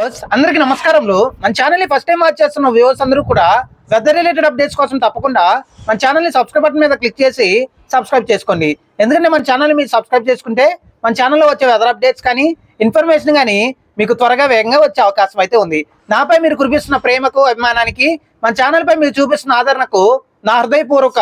Viewers, అందరికీ నమస్కారములు. మన ఛానల్ని ఫస్ట్ టైం వాచ్ చేస్తున్న వ్యూవర్స్ అందరూ కూడా వెదర్ రిలేటెడ్ అప్డేట్స్ కోసం తప్పకుండా మన ఛానల్ని సబ్స్క్రైబ్ బటన్ మీద క్లిక్ చేసి సబ్స్క్రైబ్ చేసుకోండి. ఎందుకంటే మన ఛానల్ మీరు సబ్స్క్రైబ్ చేసుకుంటే మన ఛానల్లో వచ్చే వెదర్ అప్డేట్స్ కానీ ఇన్ఫర్మేషన్ కానీ మీకు త్వరగా వేగంగా వచ్చే అవకాశం అయితే ఉంది. నాపై మీరు కురిపిస్తున్న ప్రేమకు అభిమానానికి మన ఛానల్పై మీరు చూపిస్తున్న ఆదరణకు నా హృదయపూర్వక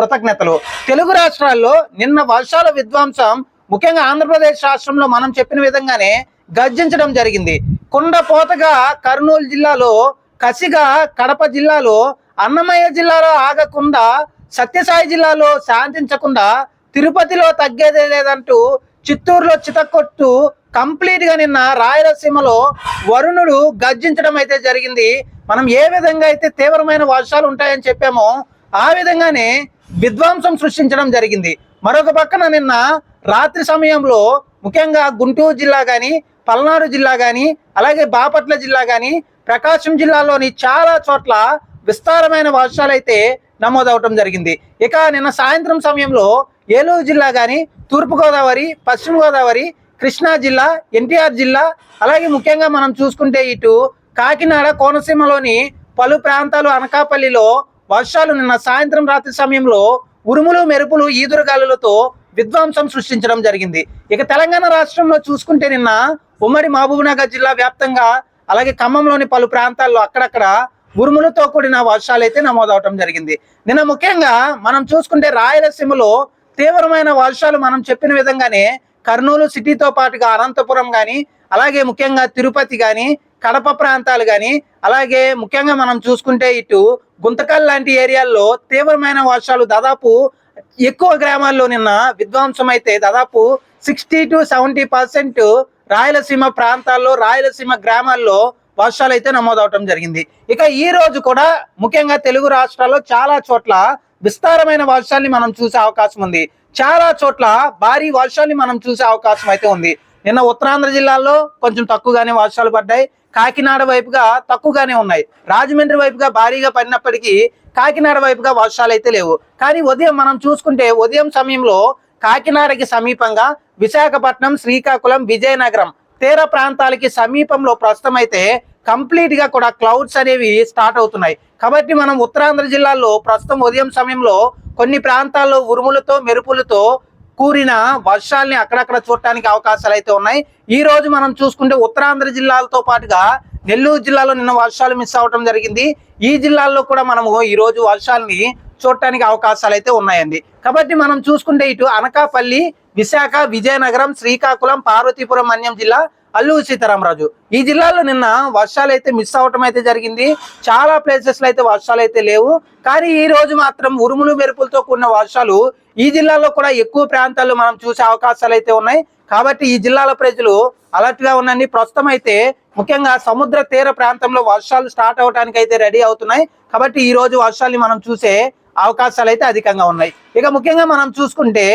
కృతజ్ఞతలు. తెలుగు రాష్ట్రాల్లో నిన్న వర్షాల విధ్వంసం ముఖ్యంగా ఆంధ్రప్రదేశ్ రాష్ట్రంలో మనం చెప్పిన విధంగానే గర్జించడం జరిగింది. కుండపోతగా కర్నూలు జిల్లాలో కసిగా కడప జిల్లాలో అన్నమయ్య జిల్లాలో ఆగకుండా సత్యసాయి జిల్లాలో శాంతించకుండా తిరుపతిలో తగ్గేదే లేదంటూ చిత్తూరులో చితకొట్టు కంప్లీట్గా నిన్న రాయలసీమలో వరుణుడు గర్జించడం అయితే జరిగింది. మనం ఏ విధంగా అయితే తీవ్రమైన వర్షాలు ఉంటాయని చెప్పామో ఆ విధంగానే విధ్వంసం సృష్టించడం జరిగింది. మరొక పక్కన నిన్న రాత్రి సమయంలో ముఖ్యంగా గుంటూరు జిల్లా కానీ పల్నాడు జిల్లా కానీ అలాగే బాపట్ల జిల్లా కానీ ప్రకాశం జిల్లాలోని చాలా చోట్ల విస్తారమైన వర్షాలు అయితే నమోదవటం జరిగింది. ఇక నిన్న సాయంత్రం సమయంలో ఏలూరు జిల్లా కానీ తూర్పుగోదావరి పశ్చిమ గోదావరి కృష్ణా జిల్లా ఎన్టీఆర్ జిల్లా అలాగే ముఖ్యంగా మనం చూసుకుంటే ఇటు కాకినాడ కోనసీమలోని పలు ప్రాంతాలు అనకాపల్లిలో వర్షాలు నిన్న సాయంత్రం రాత్రి సమయంలో ఉరుములు మెరుపులు ఈదురుగాలులతో విధ్వంసం సృష్టించడం జరిగింది. ఇక తెలంగాణ రాష్ట్రంలో చూసుకుంటే నిన్న ఉమ్మడి మహబూబ్నగర్ జిల్లా వ్యాప్తంగా అలాగే ఖమ్మంలోని పలు ప్రాంతాల్లో అక్కడక్కడ ఉరుములతో కూడిన వర్షాలు అయితే నమోదవటం జరిగింది. నిన్న ముఖ్యంగా మనం చూసుకుంటే రాయలసీమలో తీవ్రమైన వర్షాలు మనం చెప్పిన విధంగానే కర్నూలు సిటీతో పాటుగా అనంతపురం కానీ అలాగే ముఖ్యంగా తిరుపతి కానీ కడప ప్రాంతాలు కానీ అలాగే ముఖ్యంగా మనం చూసుకుంటే ఇటు గుంతకల్ లాంటి ఏరియాల్లో తీవ్రమైన వర్షాలు దాదాపు ఎక్కువ గ్రామాల్లో నిన్న విధ్వంసం అయితే దాదాపు sixty to seventy percent Rayalaseema ప్రాంతాల్లో రాయలసీమ గ్రామాల్లో వర్షాలు అయితే నమోదవటం జరిగింది. ఇక ఈ రోజు కూడా ముఖ్యంగా తెలుగు రాష్ట్రాల్లో చాలా చోట్ల విస్తారమైన వర్షాల్ని మనం చూసే అవకాశం ఉంది. చాలా చోట్ల భారీ వర్షాల్ని మనం చూసే అవకాశం అయితే ఉంది. నిన్న ఉత్తరాంధ్ర జిల్లాల్లో కొంచెం తక్కువగానే వర్షాలు పడ్డాయి. కాకినాడ వైపుగా తక్కువగానే ఉన్నాయి. రాజమండ్రి వైపుగా భారీగా పడినప్పటికీ కాకినాడ వైపుగా వర్షాలు అయితే లేవు. కానీ ఉదయం మనం చూసుకుంటే ఉదయం సమయంలో కాకినాడకి సమీపంగా విశాఖపట్నం శ్రీకాకుళం విజయనగరం తీర ప్రాంతాలకి సమీపంలో ప్రస్తుతం అయితే కంప్లీట్గా కూడా క్లౌడ్స్ అనేవి స్టార్ట్ అవుతున్నాయి. కాబట్టి మనం ఉత్తరాంధ్ర జిల్లాలో ప్రస్తుతం ఉదయం సమయంలో కొన్ని ప్రాంతాల్లో ఉరుములతో మెరుపులతో కూరిన వర్షాల్ని అక్కడక్కడ చూడటానికి అవకాశాలు అయితే ఉన్నాయి. ఈ రోజు మనం చూసుకుంటే ఉత్తరాంధ్ర జిల్లాలతో పాటుగా నెల్లూరు జిల్లాలో నిన్న వర్షాలు మిస్ అవడం జరిగింది. ఈ జిల్లాల్లో కూడా మనము ఈ రోజు వర్షాలని చూడటానికి అవకాశాలు అయితే ఉన్నాయండి. కాబట్టి మనం చూసుకుంటే ఇటు అనకాపల్లి విశాఖ విజయనగరం శ్రీకాకుళం పార్వతీపురం మన్యం జిల్లా అల్లూరు సీతారామరాజు. ఈ జిల్లాలో నిన్న వర్షాలు అయితే మిస్ అవటం అయితే జరిగింది. చాలా ప్లేసెస్లో అయితే వర్షాలు అయితే లేవు. కానీ ఈ రోజు మాత్రం ఉరుములు మెరుపులతో కూడిన వర్షాలు ఈ జిల్లాలో కూడా ఎక్కువ ప్రాంతాల్లో మనం చూసే అవకాశాలు అయితే ఉన్నాయి. కాబట్టి ఈ జిల్లాల ప్రజలు అలర్ట్గా ఉండండి. ప్రస్తుతం అయితే ముఖ్యంగా సముద్ర తీర ప్రాంతంలో వర్షాలు స్టార్ట్ అవడానికి అయితే రెడీ అవుతున్నాయి. కాబట్టి ఈ రోజు వర్షాలని మనం చూసే అవకాశాలు అయితే అధికంగా ఉన్నాయి. ఇక ముఖ్యంగా మనం చూసుకుంటే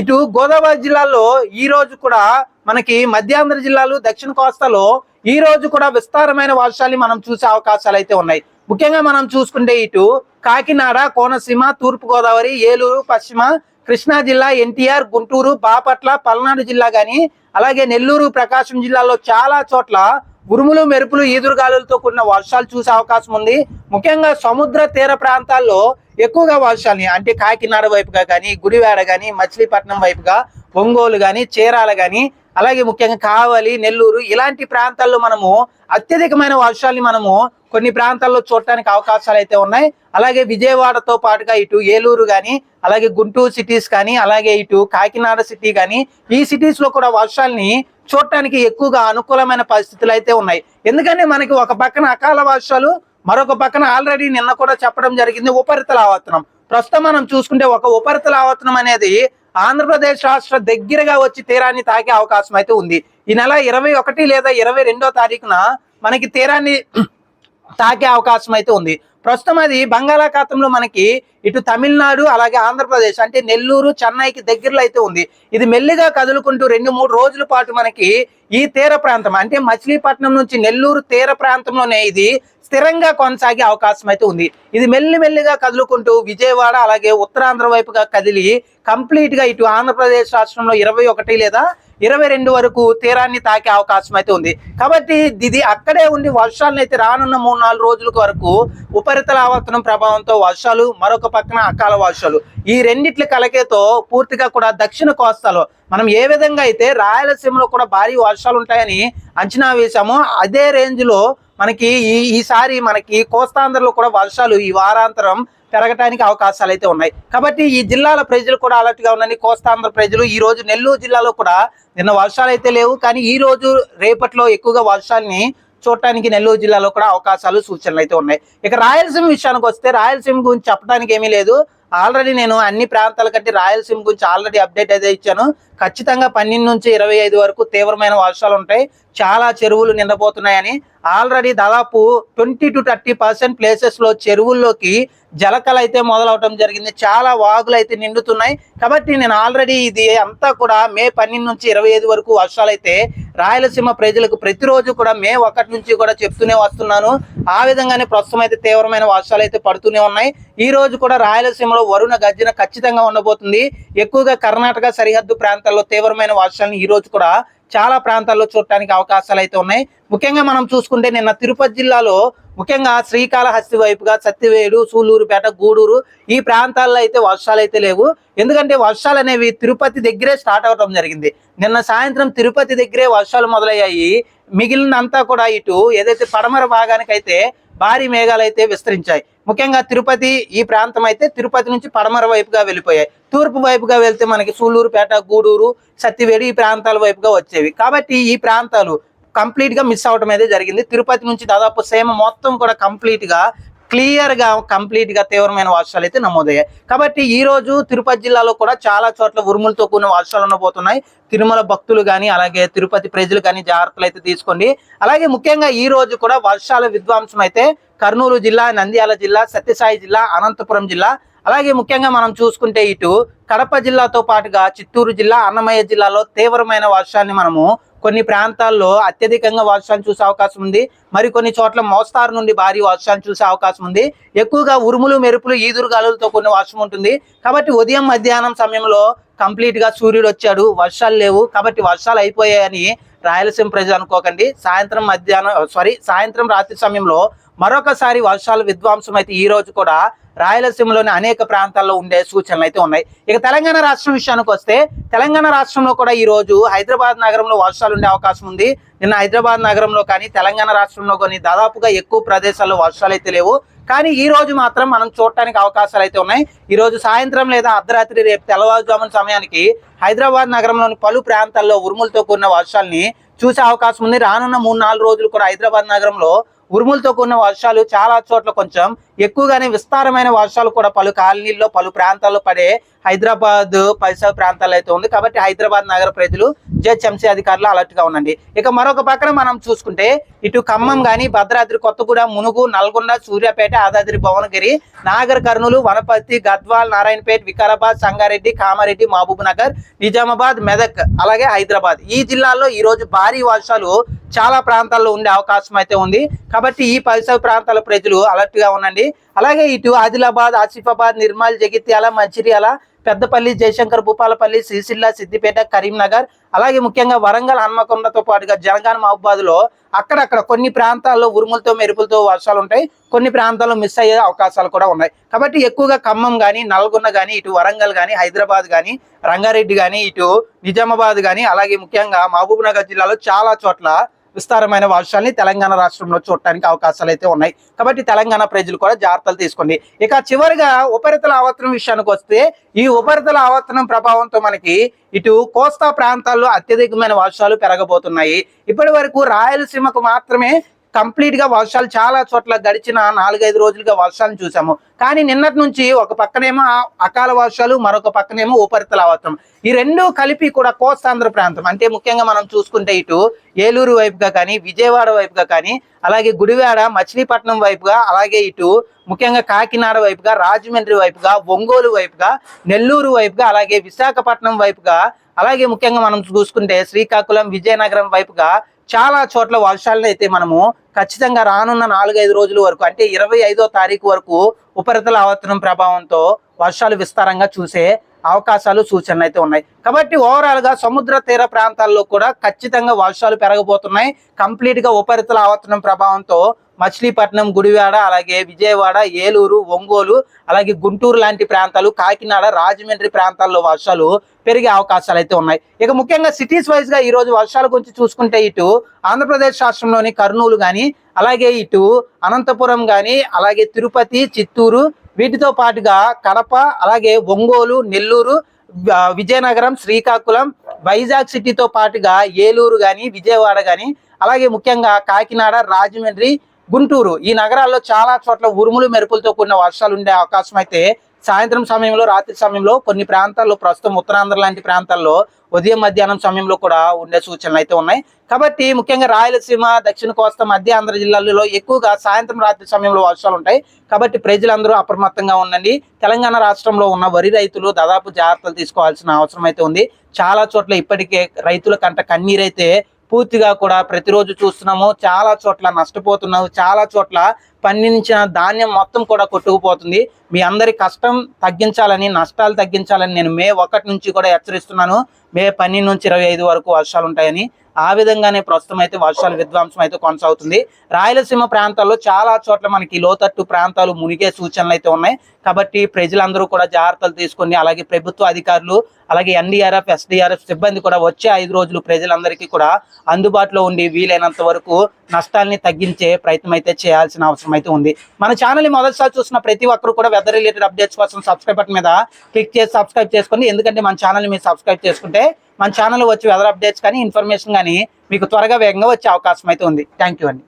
ఇటు గోదావరి జిల్లాలో ఈ రోజు కూడా మనకి మధ్యాంధ్ర జిల్లాలు దక్షిణ కోస్తాలో ఈ రోజు కూడా విస్తారమైన వర్షాలు మనం చూసే అవకాశాలు అయితే ఉన్నాయి. ముఖ్యంగా మనం చూసుకుంటే ఇటు కాకినాడ కోనసీమ తూర్పు గోదావరి ఏలూరు పశ్చిమ కృష్ణా జిల్లా ఎన్టీఆర్ గుంటూరు బాపట్ల పల్నాడు జిల్లా గాని అలాగే నెల్లూరు ప్రకాశం జిల్లాలో చాలా చోట్ల ఉరుములు మెరుపులు ఈదురుగాలులతో కూడిన వర్షాలు చూసే అవకాశం ఉంది. ముఖ్యంగా సముద్ర తీర ప్రాంతాల్లో ఎక్కువగా వర్షాలని అంటే కాకినాడ వైపుగా కానీ గుడివాడ కానీ మచిలీపట్నం వైపుగా ఒంగోలు కానీ చీరాల కానీ అలాగే ముఖ్యంగా కావలి నెల్లూరు ఇలాంటి ప్రాంతాల్లో మనము అత్యధికమైన వర్షాలని మనము కొన్ని ప్రాంతాల్లో చూడటానికి అవకాశాలు అయితే ఉన్నాయి. అలాగే విజయవాడతో పాటుగా ఇటు ఏలూరు కానీ అలాగే గుంటూరు సిటీస్ కానీ అలాగే ఇటు కాకినాడ సిటీ కానీ ఈ సిటీస్లో కూడా వర్షాలని చూడటానికి ఎక్కువగా అనుకూలమైన పరిస్థితులు అయితే ఉన్నాయి. ఎందుకంటే మనకి ఒక పక్కన అకాల వర్షాలు మరొక పక్కన ఆల్రెడీ నిన్న కూడా చెప్పడం జరిగింది ఉపరితల ఆవర్తనం ప్రస్తుతం మనం చూసుకుంటే ఒక ఉపరితల ఆవర్తనం అనేది ఆంధ్రప్రదేశ్ రాష్ట్ర దగ్గరగా వచ్చి తీరాన్ని తాకే అవకాశం అయితే ఉంది. ఈ నెల ఇరవై ఒకటి లేదా ఇరవై రెండో తారీఖున మనకి తీరాన్ని తాకే అవకాశం అయితే ఉంది. ప్రస్తుతం అది బంగాళాఖాతంలో మనకి ఇటు తమిళనాడు అలాగే ఆంధ్రప్రదేశ్ అంటే నెల్లూరు చెన్నైకి దగ్గరలో అయితే ఉంది. ఇది మెల్లిగా కదులుకుంటూ రెండు మూడు రోజుల పాటు మనకి ఈ తీర ప్రాంతం అంటే మచిలీపట్నం నుంచి నెల్లూరు తీర ప్రాంతంలోనే ఇది స్థిరంగా కొనసాగే అవకాశం అయితే ఉంది. ఇది మెల్లి మెల్లిగా కదులుకుంటూ విజయవాడ అలాగే ఉత్తరాంధ్ర వైపుగా కదిలి కంప్లీట్గా ఇటు ఆంధ్రప్రదేశ్ రాష్ట్రంలో ఇరవై ఒకటి లేదా ఇరవై రెండు వరకు తీరాన్ని తాకే అవకాశం అయితే ఉంది. కాబట్టి ఇది అక్కడే ఉండి వర్షాలను అయితే రానున్న మూడు నాలుగు రోజుల వరకు ఉపరితల ఆవర్తనం ప్రభావంతో వర్షాలు మరొక పక్కన అకాల వర్షాలు. ఈ రెండిట్ల కలకేతో పూర్తిగా కూడా దక్షిణ కోస్తాలో మనం ఏ విధంగా అయితే రాయలసీమలో కూడా భారీ వర్షాలు ఉంటాయని అంచనా వేశామో అదే రేంజ్లో మనకి ఈ ఈసారి మనకి కోస్తాంధ్రలో కూడా వర్షాలు ఈ వారాంతరం పెరగటానికి అవకాశాలు అయితే ఉన్నాయి. కాబట్టి ఈ జిల్లాల ప్రజలు కూడా అలర్ట్గా ఉన్నాయి కోస్తాంధ్ర ప్రజలు ఈ రోజు నెల్లూరు జిల్లాలో కూడా నిన్న వర్షాలు అయితే లేవు. కానీ ఈ రోజు రేపట్లో ఎక్కువగా వర్షాల్ని చూడటానికి నెల్లూరు జిల్లాలో కూడా అవకాశాలు సూచనలు అయితే ఉన్నాయి. ఇక రాయలసీమ విషయానికి వస్తే రాయలసీమ గురించి చెప్పడానికి ఏమీ లేదు. ఆల్రెడీ నేను అన్ని ప్రాంతాల కంటే రాయలసీమ గురించి ఆల్రెడీ అప్డేట్ అయితే ఇచ్చాను. ఖచ్చితంగా పన్నెండు నుంచి ఇరవై ఐదు వరకు తీవ్రమైన వర్షాలు ఉంటాయి. చాలా చెరువులు నిండబోతున్నాయని. ఆల్రెడీ దాదాపు ట్వంటీ టు థర్టీ పర్సెంట్ ప్లేసెస్లో చెరువుల్లోకి జలకలు అయితే మొదలవటం జరిగింది. చాలా వాగులు అయితే నిండుతున్నాయి. కాబట్టి నేను ఆల్రెడీ ఇది అంతా కూడా మే పన్నెండు నుంచి ఇరవై ఐదు వరకు వర్షాలు అయితే రాయలసీమ ప్రజలకు ప్రతిరోజు కూడా మే ఒకటి నుంచి కూడా చెప్తూనే వస్తున్నాను. ఆ విధంగానే ప్రస్తుతం అయితే తీవ్రమైన వర్షాలు అయితే పడుతూనే ఉన్నాయి. ఈ రోజు కూడా రాయలసీమలో వరుణ గర్జన ఖచ్చితంగా ఉండబోతుంది. ఎక్కువగా కర్ణాటక సరిహద్దు ప్రాంతం ప్రాంతాల్లో తీవ్రమైన వర్షాలను ఈ రోజు కూడా చాలా ప్రాంతాల్లో చూడటానికి అవకాశాలు అయితే ఉన్నాయి. ముఖ్యంగా మనం చూసుకుంటే నిన్న తిరుపతి జిల్లాలో ముఖ్యంగా శ్రీకాళహస్తి వైపుగా సత్తివేడు సూలూరుపేట గూడూరు ఈ ప్రాంతాల్లో అయితే వర్షాలు అయితే లేవు. ఎందుకంటే వర్షాలు అనేవి తిరుపతి దగ్గరే స్టార్ట్ అవడం జరిగింది. నిన్న సాయంత్రం తిరుపతి దగ్గరే వర్షాలు మొదలయ్యాయి. మిగిలినంతా కూడా ఇటు ఏదైతే పడమర భాగానికైతే భారీ మేఘాలు అయితే విస్తరించాయి. ముఖ్యంగా తిరుపతి ఈ ప్రాంతం అయితే తిరుపతి నుంచి పడమర వైపుగా వెళ్ళిపోయాయి. తూర్పు వైపుగా వెళ్తే మనకి సూళ్ళూరుపేట గూడూరు సత్తివేడి ఈ ప్రాంతాల వైపుగా వచ్చేవి. కాబట్టి ఈ ప్రాంతాలు కంప్లీట్గా మిస్ అవటం అయితే జరిగింది. తిరుపతి నుంచి దాదాపు సేమ మొత్తం కూడా కంప్లీట్ క్లియర్గా కంప్లీట్గా తీవ్రమైన వర్షాలు అయితే నమోదయ్యాయి. కాబట్టి ఈ రోజు తిరుపతి జిల్లాలో కూడా చాలా చోట్ల ఉరుములతో కూడిన వర్షాలు ఉండబోతున్నాయి. తిరుమల భక్తులు కానీ అలాగే తిరుపతి ప్రజలు కానీ జాగ్రత్తలు అయితే తీసుకోండి. అలాగే ముఖ్యంగా ఈ రోజు కూడా వర్షాల విధ్వంసం అయితే కర్నూలు జిల్లా నంద్యాల జిల్లా సత్యసాయి జిల్లా అనంతపురం జిల్లా అలాగే ముఖ్యంగా మనం చూసుకుంటే ఇటు కడప జిల్లాతో పాటుగా చిత్తూరు జిల్లా అన్నమయ్య జిల్లాలో తీవ్రమైన వర్షాన్ని మనము కొన్ని ప్రాంతాల్లో అత్యధికంగా వర్షాలు చూసే అవకాశం ఉంది. మరి కొన్ని చోట్ల మోస్తారు నుండి భారీ వర్షాలు చూసే అవకాశం ఉంది. ఎక్కువగా ఉరుములు మెరుపులు ఈదురు గాలులతో కొన్ని వర్షం ఉంటుంది. కాబట్టి ఉదయం మధ్యాహ్నం సమయంలో కంప్లీట్గా సూర్యుడు వచ్చాడు. వర్షాలు లేవు. కాబట్టి వర్షాలు అయిపోయాయని రాయలసీమ ప్రజలు అనుకోకండి. సాయంత్రం మధ్యాహ్నం సారీ సాయంత్రం రాత్రి సమయంలో మరొకసారి వర్షాలు విధ్వంసం అయితే ఈ రోజు కూడా రాయలసీమలోని అనేక ప్రాంతాల్లో ఉండే సూచనలు అయితే ఉన్నాయి. ఇక తెలంగాణ రాష్ట్రం విషయానికి వస్తే తెలంగాణ రాష్ట్రంలో కూడా ఈ రోజు హైదరాబాద్ నగరంలో వర్షాలు ఉండే అవకాశం ఉంది. నిన్న హైదరాబాద్ నగరంలో కానీ తెలంగాణ రాష్ట్రంలో కానీ దాదాపుగా ఎక్కువ ప్రదేశాల్లో వర్షాలు అయితే లేవు. కానీ ఈ రోజు మాత్రం మనం చూడటానికి అవకాశాలు అయితే ఉన్నాయి. ఈ రోజు సాయంత్రం లేదా అర్ధరాత్రి రేపు తెల్లవారుజామున సమయానికి హైదరాబాద్ నగరంలోని పలు ప్రాంతాల్లో ఉరుములతో కూడిన వర్షాలని చూసే అవకాశం ఉంది. రానున్న మూడు నాలుగు రోజులు కూడా హైదరాబాద్ నగరంలో ఉరుములతో కూడిన వర్షాలు చాలా చోట్ల కొంచెం ఎక్కువగానే విస్తారమైన వర్షాలు కూడా పలు కాలనీల్లో పలు ప్రాంతాల్లో పడే హైదరాబాద్ పరిసర ప్రాంతాల్లో అయితే ఉంది. కాబట్టి హైదరాబాద్ నగర ప్రజలు జిహెచ్ఎంసీ అధికారులు అలర్ట్గా ఉండండి. ఇక మరొక పక్కన మనం చూసుకుంటే ఇటు ఖమ్మం గాని భద్రాద్రి కొత్తగూడెం మునుగు నల్గొండ సూర్యాపేట యాదాద్రి భువనగిరి నాగర్ కర్నూలు వనపర్తి గద్వాల్ నారాయణపేట వికారాబాద్ సంగారెడ్డి కామారెడ్డి మహబూబ్ నగర్ నిజామాబాద్ మెదక్ అలాగే హైదరాబాద్. ఈ జిల్లాల్లో ఈ రోజు భారీ వర్షాలు చాలా ప్రాంతాల్లో ఉండే అవకాశం అయితే ఉంది. కాబట్టి ఈ పరిసర ప్రాంతాల ప్రజలు అలర్ట్గా ఉండండి. అలాగే ఇటు ఆదిలాబాద్ ఆసిఫాబాద్ నిర్మల్ జగిత్యాల మంచిర్యాల పెద్దపల్లి జయశంకర్ భూపాలపల్లి సిరిసిల్ల సిద్దిపేట కరీంనగర్ అలాగే ముఖ్యంగా వరంగల్ హన్మకొండతో పాటుగా జనగాన మహబాద్లో అక్కడక్కడ కొన్ని ప్రాంతాల్లో ఉరుములతో మెరుపులతో వర్షాలు ఉంటాయి. కొన్ని ప్రాంతాల్లో మిస్ అయ్యే అవకాశాలు కూడా ఉన్నాయి. కాబట్టి ఎక్కువగా ఖమ్మం కానీ నల్గొండ కానీ ఇటు వరంగల్ కానీ హైదరాబాద్ కానీ రంగారెడ్డి కానీ ఇటు నిజామాబాద్ కానీ అలాగే ముఖ్యంగా మహబూబ్ నగర్ జిల్లాలో చాలా చోట్ల విస్తారమైన వర్షాలని తెలంగాణ రాష్ట్రంలో చూడటానికి అవకాశాలు అయితే ఉన్నాయి. కాబట్టి తెలంగాణ ప్రజలు కూడా జాగ్రత్తలు తీసుకోండి. ఇక చివరిగా ఉపరితల ఆవర్తనం విషయానికి వస్తే ఈ ఉపరితల ఆవర్తనం ప్రభావంతో మనకి ఇటు కోస్తా ప్రాంతాల్లో అత్యధికమైన వర్షాలు పెరగబోతున్నాయి. ఇప్పటి వరకు రాయలసీమకు మాత్రమే కంప్లీట్గా వర్షాలు చాలా చోట్ల గడిచిన నాలుగైదు రోజులుగా వర్షాలను చూసాము. కానీ నిన్నటి నుంచి ఒక పక్కనేమో అకాల వర్షాలు మరొక పక్కనేమో ఉపరితల ఆవర్తనం ఈ రెండు కలిపి కూడా కోస్తాంధ్ర ప్రాంతం. అంటే ముఖ్యంగా మనం చూసుకుంటే ఇటు ఏలూరు వైపుగా కానీ విజయవాడ వైపుగా కానీ అలాగే గుడివాడ మచిలీపట్నం వైపుగా అలాగే ఇటు ముఖ్యంగా కాకినాడ వైపుగా రాజమండ్రి వైపుగా ఒంగోలు వైపుగా నెల్లూరు వైపుగా అలాగే విశాఖపట్నం వైపుగా అలాగే ముఖ్యంగా మనం చూసుకుంటే శ్రీకాకుళం విజయనగరం వైపుగా చాలా చోట్ల వర్షాలను అయితే మనము ఖచ్చితంగా రానున్న నాలుగైదు రోజుల వరకు అంటే ఇరవై ఐదో తారీఖు వరకు ఉపరితల ఆవర్తనం ప్రభావంతో వర్షాలు విస్తారంగా చూసే అవకాశాలు సూచనలు అయితే ఉన్నాయి. కాబట్టి ఓవరాల్గా సముద్ర తీర ప్రాంతాల్లో కూడా ఖచ్చితంగా వర్షాలు పెరగబోతున్నాయి. కంప్లీట్గా ఉపరితల ఆవర్తనం ప్రభావంతో మచిలీపట్నం గుడివాడ అలాగే విజయవాడ ఏలూరు ఒంగోలు అలాగే గుంటూరు లాంటి ప్రాంతాలు కాకినాడ రాజమండ్రి ప్రాంతాల్లో వర్షాలు పెరిగే అవకాశాలు అయితే ఉన్నాయి. ఇక ముఖ్యంగా సిటీస్ వైజ్గా ఈరోజు వర్షాల గురించి చూసుకుంటే ఇటు ఆంధ్రప్రదేశ్ రాష్ట్రంలోని కర్నూలు కానీ అలాగే ఇటు అనంతపురం కానీ అలాగే తిరుపతి చిత్తూరు వీటితో పాటుగా కడప అలాగే ఒంగోలు నెల్లూరు విజయనగరం శ్రీకాకుళం వైజాగ్ సిటీతో పాటుగా ఏలూరు కానీ విజయవాడ కానీ అలాగే ముఖ్యంగా కాకినాడ రాజమండ్రి గుంటూరు ఈ నగరాల్లో చాలా చోట్ల ఉరుములు మెరుపులతో కూడిన వర్షాలు ఉండే అవకాశం అయితే సాయంత్రం సమయంలో రాత్రి సమయంలో కొన్ని ప్రాంతాల్లో ప్రస్తుతం ఉత్తరాంధ్ర లాంటి ప్రాంతాల్లో ఉదయం మధ్యాహ్నం సమయంలో కూడా ఉండే సూచనలు అయితే ఉన్నాయి. కాబట్టి ముఖ్యంగా రాయలసీమ దక్షిణ కోస్తా మధ్య ఆంధ్ర జిల్లాలలో ఎక్కువగా సాయంత్రం రాత్రి సమయంలో వర్షాలు ఉంటాయి. కాబట్టి ప్రజలందరూ అప్రమత్తంగా ఉండండి. తెలంగాణ రాష్ట్రంలో ఉన్న వరి రైతులు దాదాపు జాగ్రత్తలు తీసుకోవాల్సిన అవసరం అయితే ఉంది. చాలా చోట్ల ఇప్పటికే రైతుల కంట కన్నీరైతే పూర్తిగా కూడా ప్రతిరోజు చూస్తున్నాము. చాలా చోట్ల నష్టపోతున్నాము. చాలా చోట్ల పండించిన ధాన్యం మొత్తం కూడా కొట్టుకుపోతుంది. మీ అందరి కష్టం తగ్గించాలని నష్టాలు తగ్గించాలని నేను మే ఒకటి నుంచి కూడా హెచ్చరిస్తున్నాను. మే పన్నెండు నుంచి ఇరవై ఐదు వరకు వర్షాలు ఉంటాయని ఆ విధంగానే ప్రస్తుతం అయితే వర్షాలు విధ్వంసం అయితే కొనసాగుతుంది. రాయలసీమ ప్రాంతాల్లో చాలా చోట్ల మనకి లోతట్టు ప్రాంతాలు మునిగే సూచనలు అయితే ఉన్నాయి. కాబట్టి ప్రజలందరూ కూడా జాగ్రత్తలు తీసుకొని అలాగే ప్రభుత్వ అధికారులు అలాగే ఎన్డీఆర్ఎఫ్ ఎస్డీఆర్ఎఫ్ సిబ్బంది కూడా వచ్చే ఐదు రోజులు ప్రజలందరికీ కూడా అందుబాటులో ఉండి వీలైనంత వరకు నష్టాల్ని తగ్గించే ప్రయత్నం అయితే చేయాల్సిన అవసరం అయితే ఉంది. మన ఛానల్ మొదటిసారి చూసిన ప్రతి ఒక్కరు కూడా వెదర్ రిలేటెడ్ అప్డేట్స్ కోసం సబ్స్క్రైబ్ బటన్ మీద క్లిక్ చేసి సబ్స్క్రైబ్ చేసుకోండి. ఎందుకంటే మన ఛానల్ మీరు సబ్స్క్రైబ్ చేసుకుంటే మన ఛానల్ వచ్చి వెదర్ అప్డేట్స్ కానీ ఇన్ఫర్మేషన్ కానీ మీకు త్వరగా వేగంగా వచ్చే అవకాశం అయితే ఉంది. థ్యాంక్ యూ అండి.